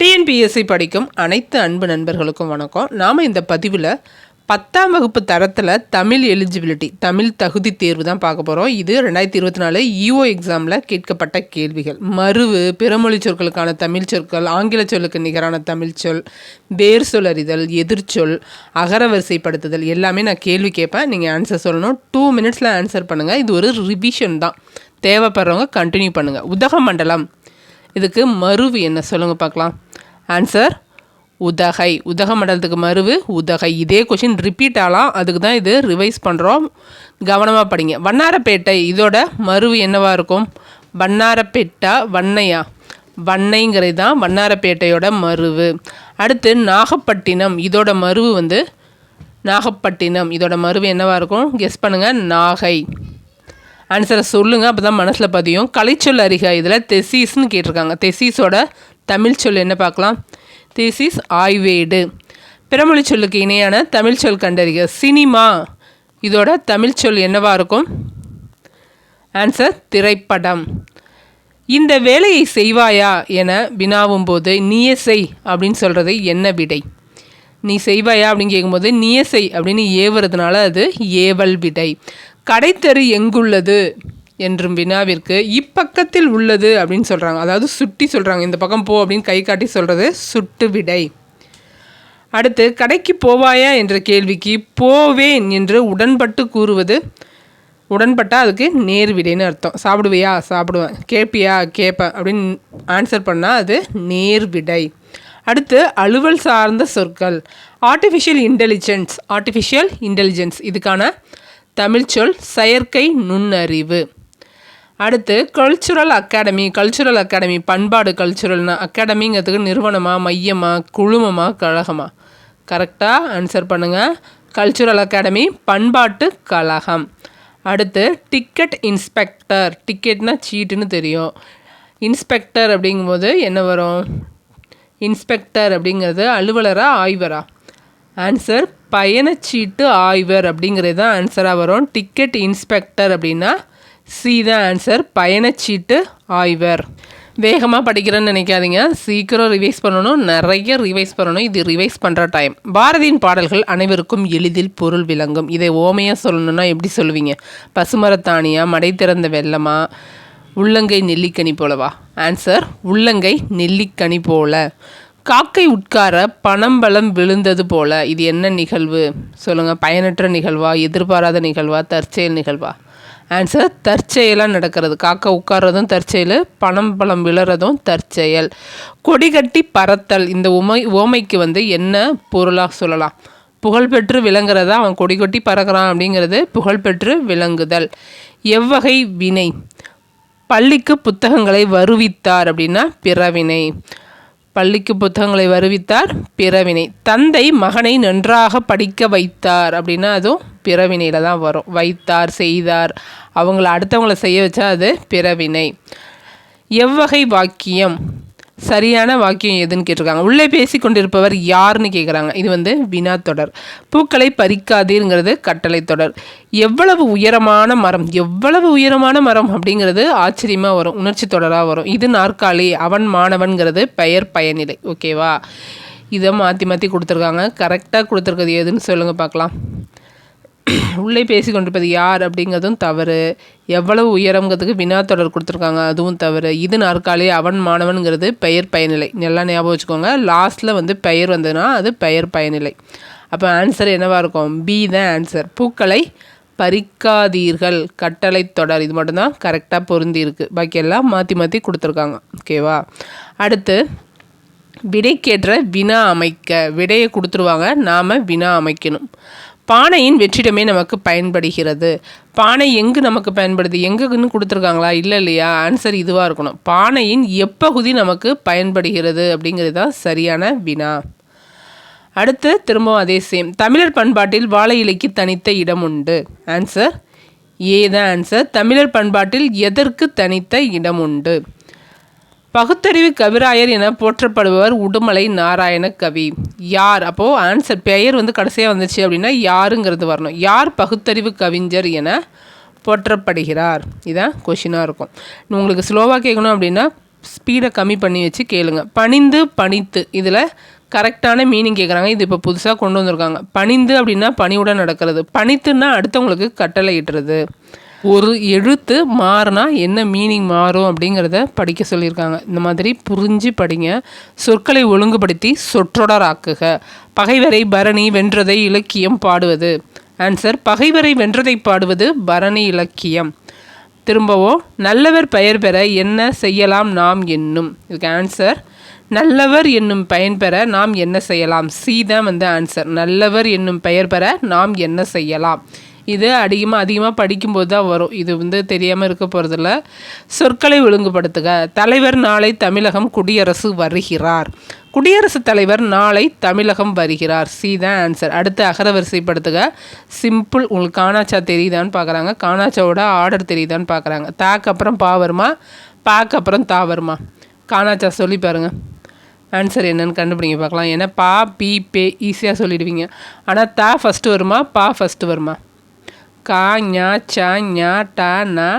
TNPSC படிக்கும் அனைத்து அன்பு நண்பர்களுக்கும் வணக்கம். நாம் இந்த பதிவில் பத்தாம் வகுப்பு தரத்தில் தமிழ் எலிஜிபிலிட்டி தமிழ் தகுதி தேர்வு தான் பார்க்க போகிறோம் இது ரெண்டாயிரத்தி இருபத்தி நாலு இஓ எக்ஸாமில் கேட்கப்பட்ட கேள்விகள். மறுவு பிறமொழி சொற்களுக்கான தமிழ் சொற்கள் ஆங்கில சொல்லுக்கு நிகரான தமிழ் சொல் வேர் சொல் அறிதல் எதிர்ச்சொல் அகரவரிசைப்படுத்துதல் எல்லாமே நான் கேள்வி கேட்பேன். நீங்கள் ஆன்சர் சொல்லணும். டூ மினிட்ஸில் ஆன்சர் பண்ணுங்கள் இது ஒரு ரிவிஷன் தான். தேவைப்படுறவங்க கண்டினியூ பண்ணுங்கள் உதகமண்டலம். இதுக்கு மருவு என்ன சொல்லுங்கள் பார்க்கலாம். ஆன்சர் உதகை. உதக மண்டலத்துக்கு மருவு உதகை. இதே கொஷின் ரிப்பீட் ஆகலாம். அதுக்கு தான் இது ரிவைஸ் பண்ணுறோம் கவனமாக படிங்க. வண்ணாரப்பேட்டை இதோட மருவு என்னவாக இருக்கும்? வண்ணாரப்பேட்டா வண்ணையா? வண்ணைங்கிறது தான் வண்ணாரப்பேட்டையோட மருவு. அடுத்து நாகப்பட்டினம். இதோட மருவு வந்து நாகப்பட்டினம். இதோட மருவு என்னவாக இருக்கும்? கெஸ் பண்ணுங்கள் நாகை. ஆன்சரை சொல்லுங்கள் அப்போ தான் மனசில் பதியும். கலைச்சொல் அறிக இதில் தெசீஸ்னு கேட்டிருக்காங்க. தெசீஸோட தமிழ் சொல் என்ன பார்க்கலாம்? தெசீஸ் ஆய்வேடு. பிறமொழி சொல்லுக்கு இணையான தமிழ் சொல் கண்டறிக. சினிமா. இதோட தமிழ் சொல் என்னவாக இருக்கும்? ஆன்சர் திரைப்படம். இந்த வேலையை செய்வாயா என வினாவும் போது நீயே செய் அப்படின்னு சொல்கிறது என்ன விடை? நீ செய்வாயா? அப்படின்னு கேட்கும்போது நீயே செய் அப்படின்னு ஏவுறதுனால அது ஏவல் விடை. கடைத்தெரு எங்குள்ளது? என்றும் வினாவிற்கு இப்பக்கத்தில் உள்ளது அப்படின்னு சொல்கிறாங்க அதாவது சுட்டி சொல்கிறாங்க இந்த பக்கம் போ அப்படின்னு கை காட்டி சொல்கிறது சுட்டு விடை. அடுத்து கடைக்கு போவாயா என்ற கேள்விக்கு போவேன் என்று உடன்பட்டு கூறுவது உடன்பட்டால் அதுக்கு நேர் விடைன்னு அர்த்தம். சாப்பிடுவியா? சாப்பிடுவேன். கேட்பியா? கேட்பேன் அப்படின்னு ஆன்சர் பண்ணால் அது நேர் விடை. அடுத்து அலுவல் சார்ந்த சொற்கள். ஆர்டிஃபிஷியல் இன்டெலிஜென்ஸ் ஆர்டிஃபிஷியல் இன்டெலிஜென்ஸ் இதுக்கான தமிழ்ச்சொல் செயற்கை நுண்ணறிவு. அடுத்து கல்ச்சுரல் அகாடமி கல்ச்சுரல் அகாடமி பண்பாடு கல்ச்சுரல்னா அகாடமிங்கிறதுக்கு நிறுவனமாக மையமாக குழுமமாக கழகமாக கரெக்டாக ஆன்சர் பண்ணுங்கள் கல்ச்சுரல் அகாடமி பண்பாட்டு கழகம். அடுத்து டிக்கெட் இன்ஸ்பெக்டர் டிக்கெட்னா சீட்டுன்னு தெரியும். இன்ஸ்பெக்டர் அப்படிங்கும்போது என்ன வரும்? இன்ஸ்பெக்டர் அப்படிங்கிறது அலுவலரா ஆய்வரா? ஆன்சர் பயணச்சீட்டு ஆய்வர் அப்படிங்கிறது தான் ஆன்சராக வரும். டிக்கெட் இன்ஸ்பெக்டர் அப்படின்னா சி தான் ஆன்சர் பயணச்சீட்டு ஆய்வர். வேகமாக படிக்கிறேன்னு நினைக்காதீங்க. சீக்கிரம் ரிவைஸ் பண்ணணும். நிறைய ரிவைஸ் பண்ணணும். இது ரிவைஸ் பண்ணுற டைம் பாரதியின் பாடல்கள் அனைவருக்கும் எளிதில் பொருள் விளங்கும். இதை ஓமையாக சொல்லணும்னா எப்படி சொல்லுவீங்க? பசுமரத்தானியா மடை திறந்த வெள்ளமா உள்ளங்கை நெல்லிக்கனி போலவா? ஆன்சர் உள்ளங்கை நெல்லிக்கனி போல. காக்கை உட்கார பணம்பலம் விழுந்தது போல. இது என்ன நிகழ்வு? சொல்லுங்கள் பயனற்ற நிகழ்வா? எதிர்பாராத நிகழ்வா? தற்செயல் நிகழ்வா? ஆன்சர் தற்செயலாக நடக்கிறது. காக்கா உட்கார்றதும் தற்செயல் பணம் பழம் விழுறதும் தற்செயல். கொடி கட்டி பறத்தல். இந்த உமை ஓமைக்கு வந்து என்ன பொருளாக சொல்லலாம்? புகழ்பெற்று விளங்குறதா? அவன் கொடி கொட்டி பறக்கிறான் அப்படிங்கிறது புகழ்பெற்று விளங்குதல். எவ்வகை வினை? பள்ளிக்கு புத்தகங்களை வருவித்தார் அப்படின்னா பிறவினை. பள்ளிக்கு புத்தகங்களை வருவித்தார் பிறவினை. தந்தை மகனை நன்றாக படிக்க வைத்தார் அப்படின்னா அதுவும் பிறவினையில் தான் வரும். வைத்தார் செய்தார். அவங்கள அடுத்தவங்களை செய்ய வச்சா அது பிறவினை. எவ்வகை வாக்கியம். சரியான வாக்கியம் எதுன்னு கேட்டிருக்காங்க. உள்ளே பேசி கொண்டிருப்பவர் யாருன்னு கேட்குறாங்க. இது வந்து வினா தொடர். பூக்களை பறிக்காதீருங்கிறது கட்டளை தொடர். எவ்வளவு உயரமான மரம் எவ்வளவு உயரமான மரம் அப்படிங்கிறது ஆச்சரியமாக வரும் உணர்ச்சி தொடராக வரும். இது நாற்காலி அவன் மாணவன்கிறது பெயர் பயனிலை. ஓகேவா? இதை மாற்றி மாற்றி கொடுத்துருக்காங்க. கரெக்டாக கொடுத்துருக்கிறது எதுன்னு சொல்லுங்கள் பார்க்கலாம். உள்ளே பேசி கொண்டிருப்பது யார் அப்படிங்கிறதும் தவறு. எவ்வளவு உயரங்கிறதுக்கு வினா தொடர் கொடுத்துருக்காங்க அதுவும் தவறு. இது நாற்காலி அவன் மாணவனுங்கிறது பெயர் பயனிலை. நல்லா ஞாபகம் வச்சுக்கோங்க. லாஸ்ட்டில் வந்து பெயர் வந்ததுன்னா அது பெயர் பயனிலை. அப்போ ஆன்சர் என்னவாக இருக்கும்? பி தான் ஆன்சர் பூக்களை பறிக்காதீர்கள். கட்டளை தொடர். இது மட்டும்தான் கரெக்டாக பொருந்தி இருக்குது பாக்கி எல்லாம் மாற்றி மாற்றி கொடுத்துருக்காங்க. ஓகேவா அடுத்து விடைக்கேற்ற வினா அமைக்க. விடையை கொடுத்துருவாங்க. நாம் வினா அமைக்கணும். பானையின் வெற்றிடமே நமக்கு பயன்படுகிறது. பானை எங்கு நமக்கு பயன்படுது? எங்குன்னு கொடுத்துருக்காங்களா? இல்லை இல்லையா? ஆன்சர் இதுவாக இருக்கணும். பானையின் எப்பகுதி நமக்கு பயன்படுகிறது அப்படிங்கிறது தான் சரியான வினா. அடுத்து திரும்பவும் அதே சேம் தமிழர் பண்பாட்டில் வாழை இலைக்கு தனித்த இடம் உண்டு. ஆன்சர் ஏ தான் ஆன்சர் தமிழர் பண்பாட்டில் எதற்கு தனித்த இடம் உண்டு? பகுத்தறிவு கவிராயர் என போற்றப்படுபவர் உடுமலை நாராயண கவி. யார்? அப்போது ஆன்சர் பெயர் வந்து கடைசியாக வந்துச்சு அப்படின்னா யாருங்கிறது வரணும். யார் பகுத்தறிவு கவிஞர் என போற்றப்படுகிறார்? இதான் கொஷினாக இருக்கும். உங்களுக்கு ஸ்லோவாக கேட்கணும் அப்படின்னா ஸ்பீடை கம்மி பண்ணி வச்சு கேளுங்க. பணிந்து பணித்து. இதில் கரெக்டான மீனிங் கேட்குறாங்க இது இப்போ புதுசாக கொண்டு வந்திருக்காங்க. பணிந்து அப்படின்னா பணியுடன் நடக்கிறது. பணித்துன்னா அடுத்தவங்களுக்கு கட்டளை இட்டுறது ஒரு எழுத்து மாறினா என்ன மீனிங் மாறும் அப்படிங்கிறத படிக்க சொல்லியிருக்காங்க. இந்த மாதிரி புரிஞ்சு படிங்க. சொற்களை ஒழுங்குபடுத்தி சொற்றொடராக்குக. பகைவரை பரணி வென்றதை இலக்கியம் பாடுவது. ஆன்சர் பகைவரை வென்றதை பாடுவது பரணி இலக்கியம். திரும்பவும் நல்லவர் பெயர் பெற என்ன செய்யலாம் நாம் என்னும். இதுக்கு ஆன்சர் நல்லவர் என்னும் பயன் பெற நாம் என்ன செய்யலாம்? சி தான் வந்து ஆன்சர் நல்லவர் என்னும் பெயர் பெற நாம் என்ன செய்யலாம்? இது அதிகமாக அதிகமாக படிக்கும்போது தான் வரும். இது வந்து தெரியாமல் இருக்க போகிறதில்ல சொற்களை ஒழுங்குபடுத்துக. தலைவர் நாளை தமிழகம் குடியரசு வருகிறார். குடியரசுத் தலைவர் நாளை தமிழகம் வருகிறார். சி தான் ஆன்சர் அடுத்து அகரவரிசைப்படுத்துக சிம்பிள் உங்களுக்கு காணாச்சா தெரியுதான்னு பார்க்குறாங்க காணாச்சாவோட ஆர்டர் தெரியுதான்னு பார்க்குறாங்க தாக்கு அப்புறம் பா வருமா? பாக்கு அப்புறம் தா வருமா? காணாச்சா சொல்லி பாருங்கள் ஆன்சர் என்னன்னு கண்டுபிடிங்க. பார்க்கலாம். ஏன்னா பா பி பே ஈஸியாக சொல்லிடுவீங்க. ஆனால் தா ஃபஸ்ட்டு வருமா? பா ஃபஸ்ட்டு வருமா? கா ஞா சா ஞா டா நா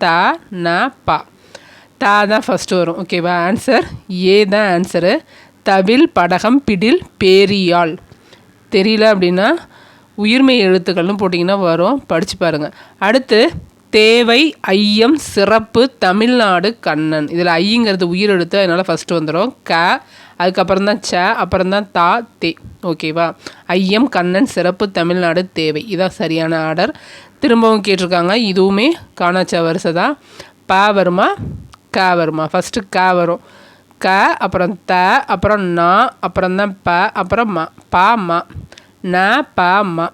தா நா பா. தா தான் ஃபஸ்ட்டு வரும். ஓகேவா ஆன்சர் ஏ தான் ஆன்சரு தவில் படகம் பிடில் பேரியாள். தெரியல அப்படின்னா உயிர்மை எழுத்துக்கள்னு போட்டிங்கன்னா வரும். படித்து பாருங்கள் அடுத்து தேவை ஐயம் சிறப்பு தமிழ்நாடு கண்ணன். இதில் ஐங்கிறது உயிர் எழுத்து அதனால் ஃபஸ்ட்டு வந்துடும் க அதுக்கப்புறம் தான் ச அப்புறம் தான் தா தே. ஓகேவா? ஐயம் கண்ணன் சிறப்பு தமிழ்நாடு தேவை. இதான் சரியான ஆர்டர் திரும்பவும் கேட்டிருக்காங்க. இதுவுமே காணாச்ச வரிசை தான் ப வருமா? க வருமா? ஃபஸ்ட்டு க வரும். க அப்புறம் த அப்புறம் நா அப்புறம் தான் ப அப்புறம் ம. பா ம. ந ப ம.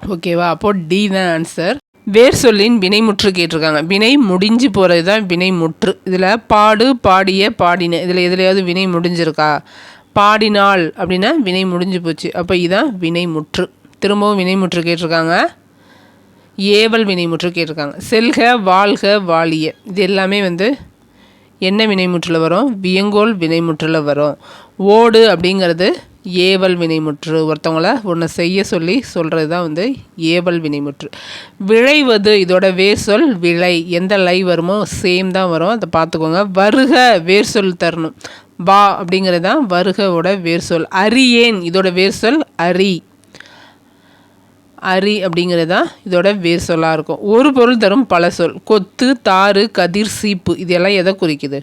ஓகேவா? அப்போது டி தான் ஆன்சர் வேர் சொல்லின் வினைமுற்று கேட்டிருக்காங்க. வினை முடிஞ்சு போகிறது தான் வினை முற்று. இதில் பாடு பாடிய பாடின. இதில் எதுலையாவது வினை முடிஞ்சிருக்கா? பாடினாள் அப்படின்னா வினை முடிஞ்சு போச்சு. அப்போ இதுதான் வினை முற்று. திரும்பவும் வினைமுற்று கேட்டிருக்காங்க. ஏவல் வினைமுற்று கேட்டிருக்காங்க. செல்க வாழ்க வாழிய. இது எல்லாமே வந்து என்ன வினைமுற்றில் வரும்? வியங்கோல் வினைமுற்றில் வரும். ஓடு அப்படிங்கிறது ஏவல் வினைமுற்று. ஒருத்தவங்களை ஒன்று செய்ய சொல்லி சொல்கிறது தான் வந்து ஏவல் வினைமுற்று. விளைவது இதோட வேர் சொல் விளை. எந்த லை வருமோ சேம் தான் வரும். அதை பார்த்துக்கோங்க. வருக வேர் சொல் தரணும். வா அப்படிங்கிறது தான் வருகவோட வேர் சொல் அரியேன் இதோட வேர் சொல் அரி. அரி அப்படிங்கிறது தான் இதோட வேர் சொல்லாக இருக்கும். ஒரு பொருள் தரும் பல சொல். கொத்து தாறு கதிர் சீப்பு. இதெல்லாம் எதை குறிக்குது?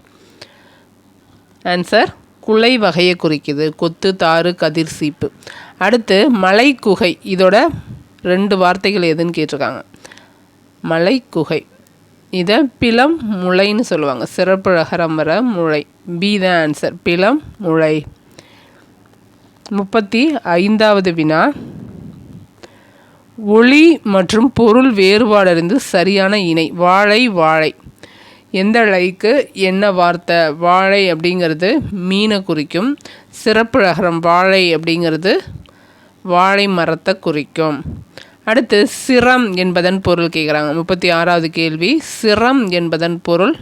ஆன்சர் குலை வகையை குறிக்குது. கொத்து தாறு கதிர் சீப்பு. அடுத்து மலை குகை இதோட ரெண்டு வார்த்தைகள் எதுன்னு கேட்டிருக்காங்க. மலை குகை இதை பிலம் முளைன்னு சொல்லுவாங்க. சிறப்புழகரம் வர முளை. பி த ஆன்சர் பிலம் முளை. முப்பத்தி ஐந்தாவது வினா. ஒளி மற்றும் பொருள் வேறுபாடறிந்து சரியான இணை. வாழை வாழை. எந்த லைக்கு என்ன வார்த்தை வாழை அப்படிங்கிறது மீனை குறிக்கும் சிறப்பு ரகரம் வாழை அப்படிங்கிறது வாழை மரத்தை குறிக்கும். அடுத்து சிரம் என்பதன் பொருள் கேட்குறாங்க முப்பத்தி ஆறாவது கேள்வி சிரம் என்பதன் பொருள்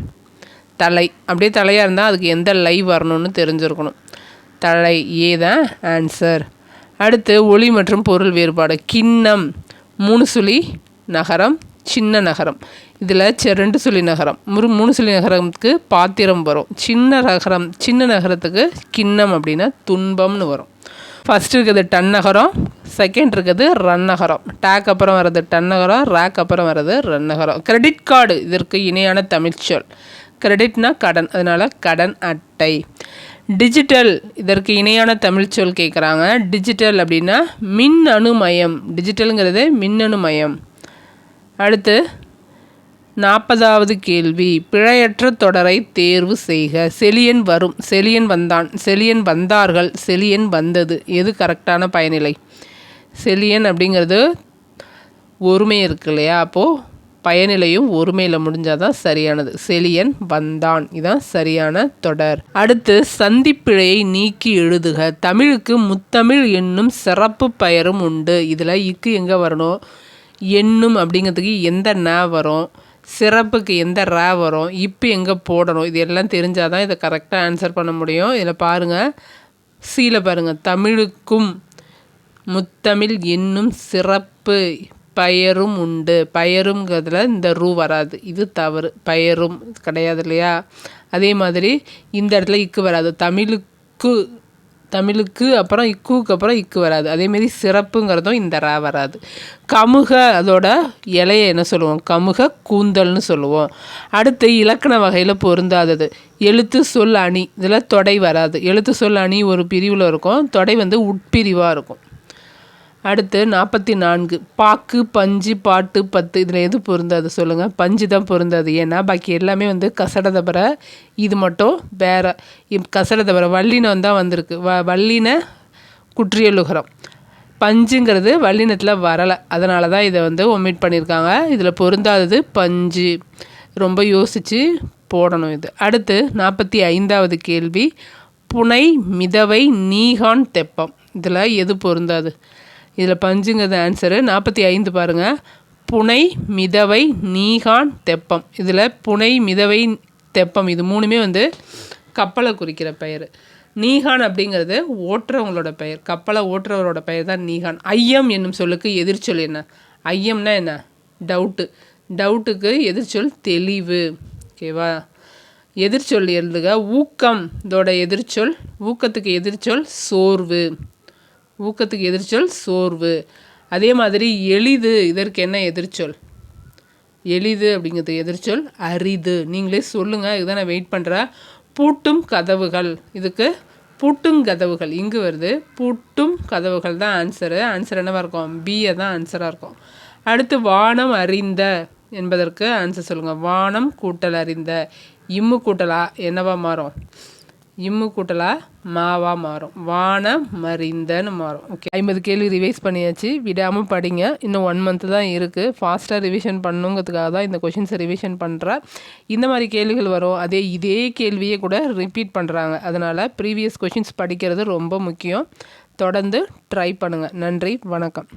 தலை. அப்படியே தலையாக இருந்தால் அதுக்கு எந்த லை வரணும்னு தெரிஞ்சிருக்கணும். தலை ஏ தான் ஆன்சர் அடுத்து ஒளி மற்றும் பொருள் வேறுபாடு. கிண்ணம் மூணு சுழி நகரம் சின்ன நகரம். இதில் ரெண்டு சொல்லி நகரம். ஒரு மூணு சொல்லி நகரத்துக்கு பாத்திரம் வரும். சின்ன நகரம் சின்ன நகரத்துக்கு கிண்ணம் அப்படின்னா துன்பம்னு வரும். ஃபஸ்ட் இருக்கிறது டன் நகரம் செகண்ட் இருக்கிறது ரன் நகரம். டேக் அப்புறம் வர்றது டன் நகரம் ரேக் அப்புறம் வர்றது ரன் நகரம். கிரெடிட் கார்டு இதற்கு இணையான தமிழ்ச்சொல் கிரெடிட்னா கடன் அதனால் கடன் அட்டை. டிஜிட்டல் இதற்கு இணையான தமிழ்ச்சொல் கேட்குறாங்க டிஜிட்டல் அப்படின்னா மின் அணுமயம் டிஜிட்டலுங்கிறது மின்னணுமயம். அடுத்து நாற்பதாவது கேள்வி. பிழையற்ற தொடரை தேர்வு செய்க. செலியன் வரும். செலியன் வந்தான். செலியன் வந்தார்கள். செலியன் வந்தது. எது கரெக்டான பயனிலை? செலியன் அப்படிங்கிறது ஒருமை இருக்கு இல்லையா? அப்போது பயனிலையும் ஒருமையில் முடிஞ்சால் தான் சரியானது. செலியன் வந்தான். இதுதான் சரியான தொடர். அடுத்து சந்திப்பிழையை நீக்கி எழுதுக. தமிழுக்கு முத்தமிழ் என்னும் சிறப்பு பெயரும் உண்டு. இதில் இக்கு எங்கே வரணும்? எண்ணும் அப்படிங்கிறதுக்கு எந்த ந வரும்? சிறப்புக்கு எந்த ரா வரும்? இப்போ எங்கே போடணும்? இது எல்லாம் தெரிஞ்சால் தான் இதை கரெக்டாக ஆன்சர் பண்ண முடியும். இதில் பாருங்கள் சீல பாருங்கள் தமிழுக்கும் முத்தமிழ் என்னும் சிறப்பு பயரும் உண்டு. பயருங்கிறதுல இந்த ரூ வராது. இது தவறு. பயரும் கிடையாது இல்லையா? அதே மாதிரி இந்த இடத்துல இக்கு வராது. தமிழுக்கு தமிழுக்கு அப்புறம் இக்குவுக்கு அப்புறம் இக்கு வராது. அதேமாரி சிறப்புங்கிறதும் இந்த ரா வராது. கமுக அதோட இலையை என்ன சொல்லுவோம்? கமுக கூந்தல்னு சொல்லுவோம். அடுத்து இலக்கண வகையில் பொருந்தாதது. எழுத்து சொல் அணி. இதில் தொடை வராது. எழுத்து சொல் அணி ஒரு பிரிவில் இருக்கும். தொடை வந்து உட்பிரிவாக இருக்கும். அடுத்து நாற்பத்தி நான்கு பாக்கு பஞ்சு பாட்டு பத்து. இதில் எது பொருந்தாது சொல்லுங்கள் பஞ்சு தான் பொருந்தாது. ஏன்னா பாக்கி எல்லாமே வந்து கசட தவிர இது மட்டும் வேறு. கசட தவிர வல்லினம் தான் வந்திருக்கு. வ வல்லின குற்றியலுகரம் பஞ்சுங்கிறது வல்லினத்தில் வரலை. அதனால தான் இதை வந்து ஒமிட் பண்ணியிருக்காங்க இதில் பொருந்தாதது பஞ்சு. ரொம்ப யோசித்து போடணும் இது. அடுத்து நாற்பத்தி ஐந்தாவது கேள்வி. புனை மிதவை நீகான் தெப்பம். இதில் எது பொருந்தாது? இதில் பஞ்சுங்கிறது ஆன்சரு நாற்பத்தி ஐந்து பாருங்கள் புனை மிதவை நீகான் தெப்பம். இதில் புனை மிதவை தெப்பம். இது மூணுமே வந்து கப்பலை குறிக்கிற பெயர். நீகான் அப்படிங்கிறது ஓட்டுறவங்களோட பெயர். கப்பலை ஓட்டுறவரோட பெயர் தான் நீகான். ஐயம் என்னும் சொல்லுக்கு எதிர்ச்சொல் என்ன? ஐயம்னா என்ன? டவுட்டு டவுட்டுக்கு எதிர்ச்சொல் தெளிவு. ஓகேவா எதிர்ச்சொல் எழுதுக. ஊக்கம் இதோட எதிர்ச்சொல் ஊக்கத்துக்கு எதிர்ச்சொல் சோர்வு. ஊக்கத்துக்கு எதிர்ச்சொல் சோர்வு. அதே மாதிரி எளிது இதற்கு என்ன எதிர்ச்சொல்? எளிது அப்படிங்கிறது எதிர்ச்சொல் அரிது. நீங்களே சொல்லுங்கள் இதுதான் நான் வெயிட் பண்ணுறேன் பூட்டும் கதவுகள். இதுக்கு பூட்டும் கதவுகள். இங்கு வருது பூட்டும் கதவுகள் தான் ஆன்சரு ஆன்சர் என்னவாக இருக்கும்? பிஏ தான் ஆன்சராக இருக்கும். அடுத்து வானம் அறிந்த என்பதற்கு ஆன்சர் சொல்லுங்கள் வானம் கூட்டல் அறிந்த. இம்மு கூட்டலா என்னவா மாறும்? இம்மு கூட்டலா? மாவா மாறும். வான மறிந்தன்னு மாறும். ஓகே ஐம்பது கேள்வி ரிவைஸ் பண்ணியாச்சு. விடாமல் படிங்க. இன்னும் ஒன் மந்த்து தான் இருக்குது ஃபாஸ்ட்டாக ரிவிஷன் பண்ணுங்கிறதுக்காக தான் இந்த கொஷின்ஸை ரிவிஷன் பண்ணுறேன் இந்த மாதிரி கேள்விகள் வரும். அதே இதே கேள்வியே கூட ரிப்பீட் பண்ணுறாங்க அதனால் ப்ரீவியஸ் கொஷின்ஸ் படிக்கிறது ரொம்ப முக்கியம். தொடர்ந்து ட்ரை பண்ணுங்கள் நன்றி. வணக்கம்.